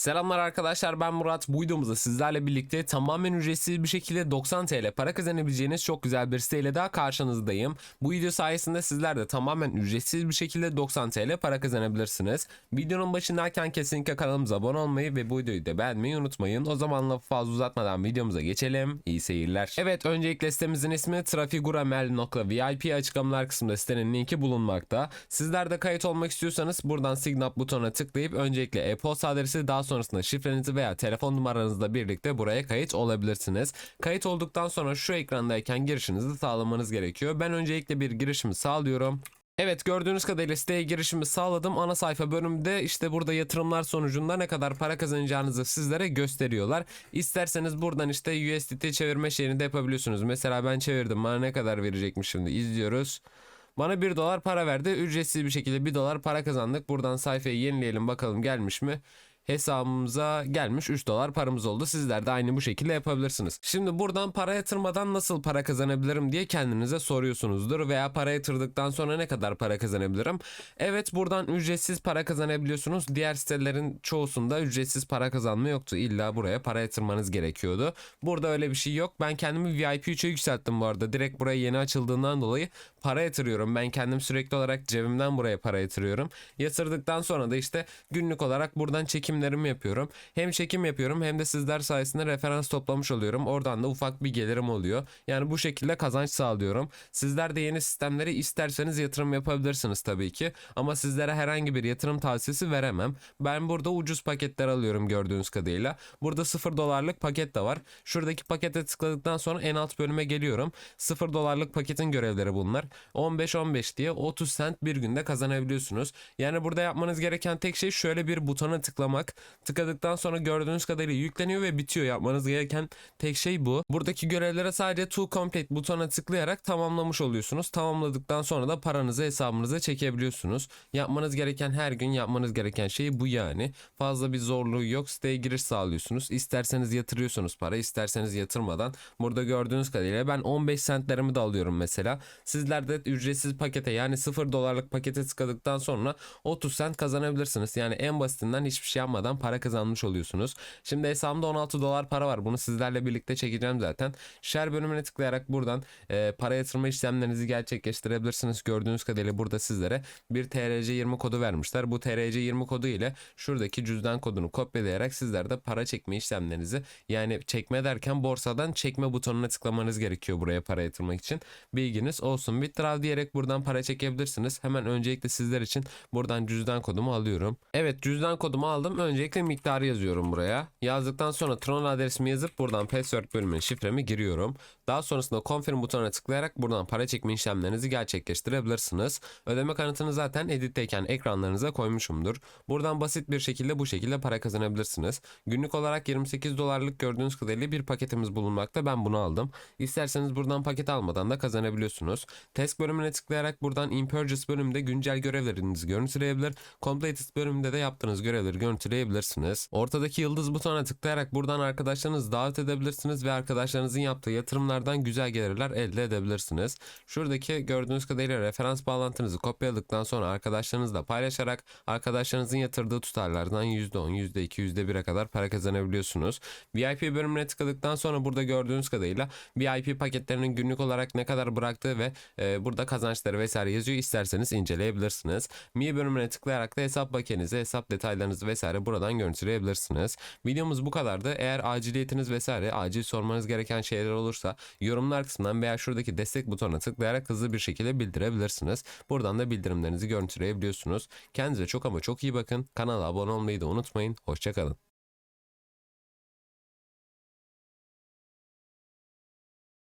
Selamlar arkadaşlar ben Murat. Bu videomuzda sizlerle birlikte tamamen ücretsiz bir şekilde 90 TL para kazanabileceğiniz çok güzel bir siteyle daha karşınızdayım. Bu video sayesinde sizler de tamamen ücretsiz bir şekilde 90 TL para kazanabilirsiniz. Videonun başındayken kesinlikle kanalımıza abone olmayı ve bu videoyu da beğenmeyi unutmayın. O zaman lafı fazla uzatmadan videomuza geçelim. İyi seyirler. Evet öncelikle sitemizin ismi trafiguramel.vip açıklamalar kısmında sitenin linki bulunmakta. Sizler de kayıt olmak istiyorsanız buradan sign up butonuna tıklayıp öncelikle e-posta adresi daha sonrasında şifrenizi veya telefon numaranızla birlikte buraya kayıt olabilirsiniz. Kayıt olduktan sonra şu ekrandayken girişinizi sağlamanız gerekiyor. Ben öncelikle bir girişimi sağlıyorum. Evet gördüğünüz kadarıyla siteye girişimi sağladım. Ana sayfa bölümünde işte burada yatırımlar sonucunda ne kadar para kazanacağınızı sizlere gösteriyorlar. İsterseniz buradan işte USDT çevirme şeyini de yapabiliyorsunuz. Mesela ben çevirdim bana ne kadar verecekmiş şimdi izliyoruz. Bana 1 dolar para verdi. Ücretsiz bir şekilde 1 dolar para kazandık. Buradan sayfayı yenileyelim bakalım gelmiş mi? Hesabımıza gelmiş 3 dolar paramız oldu. Sizler de aynı bu şekilde yapabilirsiniz. Şimdi buradan para yatırmadan nasıl para kazanabilirim diye kendinize soruyorsunuzdur veya para yatırdıktan sonra ne kadar para kazanabilirim? Evet buradan ücretsiz para kazanabiliyorsunuz. Diğer sitelerin çoğusunda ücretsiz para kazanma yoktu. İlla buraya para yatırmanız gerekiyordu. Burada öyle bir şey yok. Ben kendimi VIP 3'e yükselttim bu arada. Direkt buraya yeni açıldığından dolayı para yatırıyorum. Ben kendim sürekli olarak cebimden buraya para yatırıyorum. Yatırdıktan sonra da işte günlük olarak buradan çekimlerimi yapıyorum. Hem çekim yapıyorum hem de sizler sayesinde referans toplamış oluyorum. Oradan da ufak bir gelirim oluyor. Yani bu şekilde kazanç sağlıyorum. Sizler de yeni sistemleri isterseniz yatırım yapabilirsiniz tabii ki. Ama sizlere herhangi bir yatırım tavsiyesi veremem. Ben burada ucuz paketler alıyorum gördüğünüz kadarıyla. Burada 0 dolarlık paket de var. Şuradaki pakete tıkladıktan sonra en alt bölüme geliyorum. 0 dolarlık paketin görevleri bunlar. 15-15 diye 30 cent bir günde kazanabiliyorsunuz. Yani burada yapmanız gereken tek şey şöyle bir butona tıklamak. Tıkladıktan sonra gördüğünüz kadarıyla yükleniyor ve bitiyor. Yapmanız gereken tek şey bu. Buradaki görevlere sadece to complete butona tıklayarak tamamlamış oluyorsunuz. Tamamladıktan sonra da paranızı hesabınıza çekebiliyorsunuz. Yapmanız gereken her gün yapmanız gereken şey bu yani. Fazla bir zorluğu yok. Siteye giriş sağlıyorsunuz. İsterseniz yatırıyorsunuz para, isterseniz yatırmadan. Burada gördüğünüz kadarıyla ben 15 centlerimi de alıyorum mesela. Sizler de ücretsiz pakete yani 0 dolarlık pakete tıkladıktan sonra 30 cent kazanabilirsiniz. Yani en basitinden hiçbir şey yapmadan para kazanmış oluyorsunuz. Şimdi hesabımda 16 dolar para var. Bunu sizlerle birlikte çekeceğim zaten. Share bölümüne tıklayarak buradan e, para yatırma işlemlerinizi gerçekleştirebilirsiniz. Gördüğünüz kadarıyla burada sizlere bir TRC20 kodu vermişler. Bu TRC20 kodu ile şuradaki cüzdan kodunu kopyalayarak sizler de para çekme işlemlerinizi yani çekme derken borsadan çekme butonuna tıklamanız gerekiyor buraya para yatırmak için. Bilginiz olsun. Withdraw diyerek buradan para çekebilirsiniz. Hemen öncelikle sizler için buradan cüzdan kodumu alıyorum. Evet cüzdan kodumu aldım. Öncelikle miktarı yazıyorum buraya. Yazdıktan sonra Tron adresimi yazıp buradan password bölümüne şifremi giriyorum. Daha sonrasında confirm butonuna tıklayarak buradan para çekme işlemlerinizi gerçekleştirebilirsiniz. Ödeme kanıtını zaten editteyken ekranlarınıza koymuşumdur. Buradan basit bir şekilde bu şekilde para kazanabilirsiniz. Günlük olarak 28 dolarlık gördüğünüz kadarıyla bir paketimiz bulunmakta. Ben bunu aldım. İsterseniz buradan paket almadan da kazanabiliyorsunuz. Task bölümüne tıklayarak buradan in purchase bölümünde güncel görevlerinizi görüntüleyebilir. Completed bölümünde de yaptığınız görevleri görüntüleyebilirsiniz. Ortadaki yıldız butonuna tıklayarak buradan arkadaşlarınızı davet edebilirsiniz ve arkadaşlarınızın yaptığı yatırımlardan güzel gelirler elde edebilirsiniz. Şuradaki gördüğünüz kadarıyla referans bağlantınızı kopyaladıktan sonra arkadaşlarınızla paylaşarak arkadaşlarınızın yatırdığı tutarlardan %10, %2, %1'e kadar para kazanabiliyorsunuz. VIP bölümüne tıkladıktan sonra burada gördüğünüz kadarıyla VIP paketlerinin günlük olarak ne kadar bıraktığı ve e, burada kazançları vesaire yazıyor. İsterseniz inceleyebilirsiniz. Mi bölümüne tıklayarak da hesap bakiyenizi, hesap detaylarınızı vesaire buradan görüntüleyebilirsiniz. Videomuz bu kadardı. Eğer aciliyetiniz vesaire acil sormanız gereken şeyler olursa yorumlar kısmından veya şuradaki destek butonuna tıklayarak hızlı bir şekilde bildirebilirsiniz. Buradan da bildirimlerinizi görüntüleyebiliyorsunuz. Kendinize çok ama çok iyi bakın. Kanala abone olmayı da unutmayın. Hoşçakalın.